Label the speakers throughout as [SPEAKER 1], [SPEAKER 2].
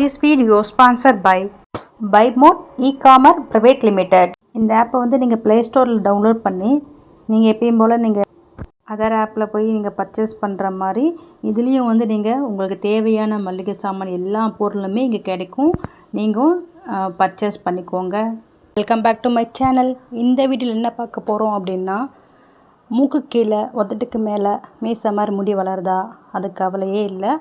[SPEAKER 1] This video sponsored by பைமோட் e commerce private limited இந்த ஆப்பை வந்து நீங்கள் ப்ளே ஸ்டோரில் டவுன்லோட் பண்ணி நீங்கள் எப்பயும் போல் நீங்கள் அதர் ஆப்பில் போய் நீங்கள் பர்ச்சேஸ் பண்ணுற மாதிரி இதுலேயும் வந்து நீங்கள் உங்களுக்கு தேவையான மளிகை சாமான் எல்லா பொருளுமே இங்கே கிடைக்கும். நீங்கள் பர்ச்சேஸ் பண்ணிக்கோங்க. Welcome back to my channel இந்த வீடியோவில் என்ன பார்க்க போகிறோம் அப்படின்னா மூக்கு கீழே ஒத்தட்டுக்கு மேலே மீச மாதிரி முடி வளருதா? அது கவலையே இல்லை.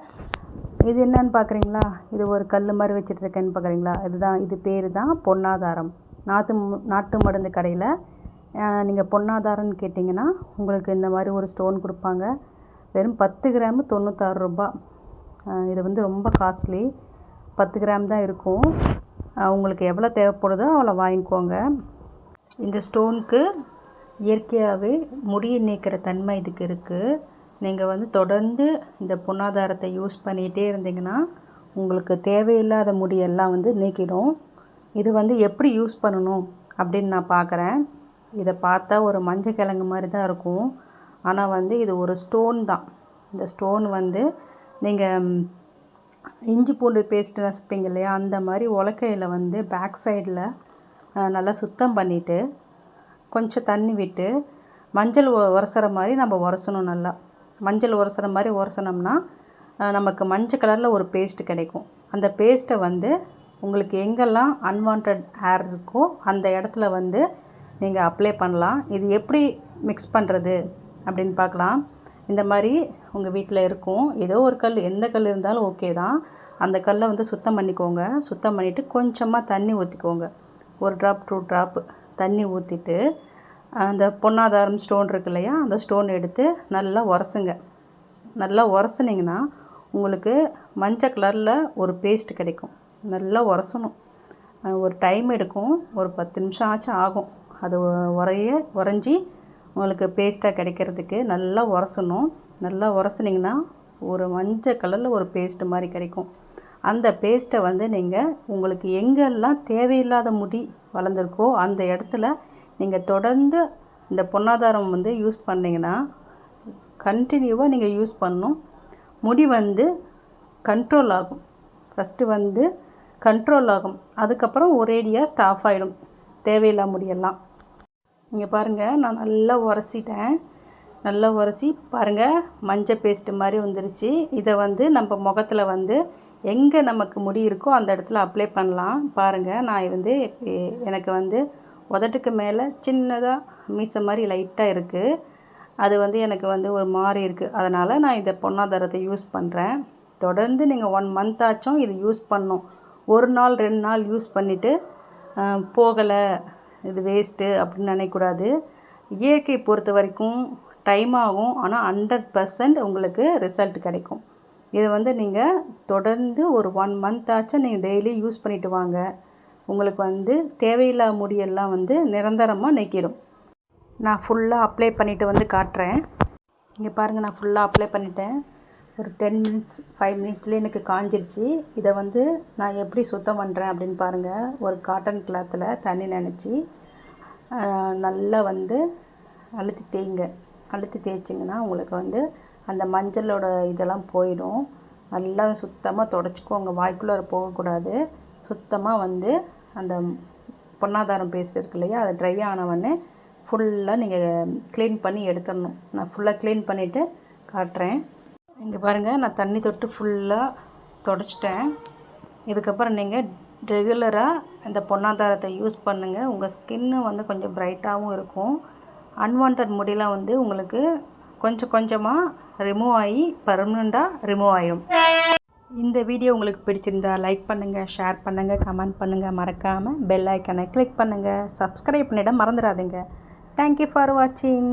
[SPEAKER 1] இது என்னன்னு பார்க்குறீங்களா இது ஒரு கல் மாதிரி வச்சுட்ருக்கேன்னு பார்க்குறீங்களா இதுதான் இது பேர் தான் பொன்னாதாரம் நாட்டு நாட்டு மருந்து கடையில் நீங்கள் பொன்னாதாரம்னு கேட்டிங்கன்னா உங்களுக்கு இந்த மாதிரி ஒரு ஸ்டோன் கொடுப்பாங்க. வெறும் பத்து கிராமு தொண்ணூத்தாறு ரூபா. இது வந்து ரொம்ப காஸ்ட்லி. பத்து கிராம் தான் இருக்கும். உங்களுக்கு எவ்வளோ தேவைப்படுதோ அவ்வளோ வாங்கிக்கோங்க. இந்த ஸ்டோனுக்கு இயற்கையாகவே முடியை நீக்கிற தன்மை இதுக்கு இருக்குது நீங்கள் வந்து தொடர்ந்து இந்த பொன்னாதாரத்தை யூஸ் பண்ணிகிட்டே இருந்தீங்கன்னா உங்களுக்கு தேவையில்லாத முடியெல்லாம் வந்து நீக்கிடும். இது வந்து எப்படி யூஸ் பண்ணணும் அப்படின்னு நான் பார்க்குறேன் இதை பார்த்தா ஒரு மஞ்சள் கிழங்கு மாதிரி தான் இருக்கும். ஆனால் வந்து இது ஒரு ஸ்டோன் தான். இந்த ஸ்டோன் வந்து நீங்கள் இஞ்சி பூண்டு பேஸ்ட்டு ரசிப்பீங்க இல்லையா அந்த மாதிரி உலக்கையில் வந்து பேக் சைடில் நல்லா சுத்தம் பண்ணிவிட்டு கொஞ்சம் தண்ணி விட்டு மஞ்சள் உரசுற மாதிரி நம்ம உரசணும் நல்லா. மஞ்சள் உரசுற மாதிரி உரசனோம்னா நமக்கு மஞ்சள் கலரில் ஒரு பேஸ்ட் கிடைக்கும். அந்த பேஸ்ட்டை வந்து உங்களுக்கு எங்கெல்லாம் அன்வான்ட் ஹேர் இருக்கோ அந்த இடத்துல வந்து நீங்கள் அப்ளை பண்ணலாம். இது எப்படி மிக்ஸ் பண்ணுறது அப்படின்னு பார்க்கலாம். இந்த மாதிரி உங்கள் வீட்டில் இருக்கும். ஏதோ ஒரு கல் எந்த கல் இருந்தாலும் ஓகே தான். அந்த கல்லை வந்து சுத்தம் பண்ணிக்கோங்க. சுத்தம் பண்ணிவிட்டு கொஞ்சமாக தண்ணி ஊற்றிக்கோங்க ஒரு ட்ராப் டூ ட்ராப் தண்ணி ஊற்றிட்டு அந்த பொன்னாதாரம் ஸ்டோன் இருக்கு இல்லையா அந்த ஸ்டோன் எடுத்து நல்லா உரசுங்க. நல்லா உரசுனிங்கன்னா உங்களுக்கு மஞ்சள் கலரில் ஒரு பேஸ்ட் கிடைக்கும். நல்லா உரசணும். ஒரு டைம் எடுக்கும். ஒரு பத்து நிமிஷம் ஆச்சும் ஆகும். அது உரைய உறைஞ்சி உங்களுக்கு பேஸ்ட்டாக கிடைக்கிறதுக்கு நல்லா உரசணும். நல்லா உரசுனீங்கன்னா ஒரு மஞ்சள் கலரில் ஒரு பேஸ்ட் மாதிரி கிடைக்கும். அந்த பேஸ்ட்டை வந்து நீங்கள் உங்களுக்கு எங்கெல்லாம் தேவையில்லாத முடி வளர்ந்துருக்கோ அந்த இடத்துல நீங்கள் தொடர்ந்து இந்த பொன்னாதாரம் வந்து யூஸ் பண்ணிங்கன்னா கண்டினியூவாக நீங்கள் யூஸ் பண்ணணும். முடி வந்து கண்ட்ரோல் ஆகும். ஃபஸ்ட்டு வந்து கண்ட்ரோல் ஆகும். அதுக்கப்புறம் ஒரேடியாக ஸ்டாஃப் ஆகிடும் தேவையில்லா முடியெல்லாம். இங்கே பாருங்கள் நான் நல்லா உரசிட்டேன். நல்லா உரசி பாருங்கள் மஞ்சள் பேஸ்ட்டு மாதிரி வந்துருச்சு. இதை வந்து நம்ம முகத்தில் வந்து எங்கே நமக்கு முடி இருக்கோ அந்த இடத்துல அப்ளை பண்ணலாம். பாருங்கள் நான் வந்து எனக்கு வந்து உதட்டுக்கு மேலே சின்னதாக மீசை மாதிரி லைட்டாக இருக்குது அது வந்து எனக்கு வந்து ஒரு மாதிரி இருக்குது அதனால் நான் இதை பொன்னாதாரத்தை யூஸ் பண்ணுறேன் தொடர்ந்து நீங்கள் ஒன் மந்த் ஆச்சும் இது யூஸ் பண்ணும். ஒரு நாள் ரெண்டு நாள் யூஸ் பண்ணிவிட்டு போகலை. இது வேஸ்ட்டு அப்படின்னு நினைக்கூடாது இயற்கை பொறுத்த வரைக்கும் டைம் ஆகும். ஆனால் ஹண்ட்ரட் பர்சன்ட் உங்களுக்கு ரிசல்ட் கிடைக்கும். இது வந்து நீங்கள் தொடர்ந்து ஒரு ஒன் மந்த் ஆச்சும் நீங்கள் டெய்லி யூஸ் பண்ணிவிட்டு வாங்க. உங்களுக்கு வந்து தேவையில்லா முடியெல்லாம் வந்து நிரந்தரமாக நிற்கிடும் நான் ஃபுல்லாக அப்ளை பண்ணிவிட்டு வந்து காட்டுறேன். இங்கே பாருங்கள் நான் ஃபுல்லாக அப்ளை பண்ணிட்டேன். ஒரு டென் மினிட்ஸ் ஃபைவ் மினிட்ஸ்லேயே எனக்கு காஞ்சிருச்சு. இதை வந்து நான் எப்படி சுத்தம் பண்ணுறேன் அப்படின்னு பாருங்கள் ஒரு காட்டன் கிளாத்தில் தண்ணி நினச்சி நல்லா வந்து அழுத்தி தேய்ங்க. அழுத்தி தேய்ச்சிங்கன்னா உங்களுக்கு வந்து அந்த மஞ்சளோட இதெல்லாம் போயிடும். நல்லா சுத்தமாக தொடச்சிக்கோங்க. வாய்க்குள்ளே போகக்கூடாது. சுத்தமாக வந்து அந்த பொன்னாதாரம் பேஸ்ட் இருக்கு இல்லையா? அது ட்ரை ஆனவொடனே ஃபுல்லாக நீங்கள் க்ளீன் பண்ணி எடுத்துடணும். நான் ஃபுல்லாக க்ளீன் பண்ணிவிட்டு காட்டுறேன். இங்கே பாருங்கள் நான் தண்ணி தொட்டு ஃபுல்லாக தொடச்சிட்டேன். இதுக்கப்புறம் நீங்கள் ரெகுலராக இந்த பொன்னாதாரத்தை யூஸ் பண்ணுங்கள் உங்கள் ஸ்கின்னு வந்து கொஞ்சம் ப்ரைட்டாகவும் இருக்கும். அன்வான்ட் முடியெலாம் வந்து உங்களுக்கு கொஞ்சம் கொஞ்சமாக ரிமூவ் ஆகி பர்மனெண்ட்டாக ரிமூவ் ஆகிடும் இந்த வீடியோ உங்களுக்கு பிடிச்சிருந்தா லைக் பண்ணுங்கள் ஷேர் பண்ணுங்கள் கமெண்ட் பண்ணுங்கள் மறக்காமல் பெல் ஐக்கனை கிளிக் பண்ணுங்கள் சப்ஸ்கிரைப் பண்ணிட மறந்துடாதீங்க. தேங்க்யூ ஃபார் வாட்சிங்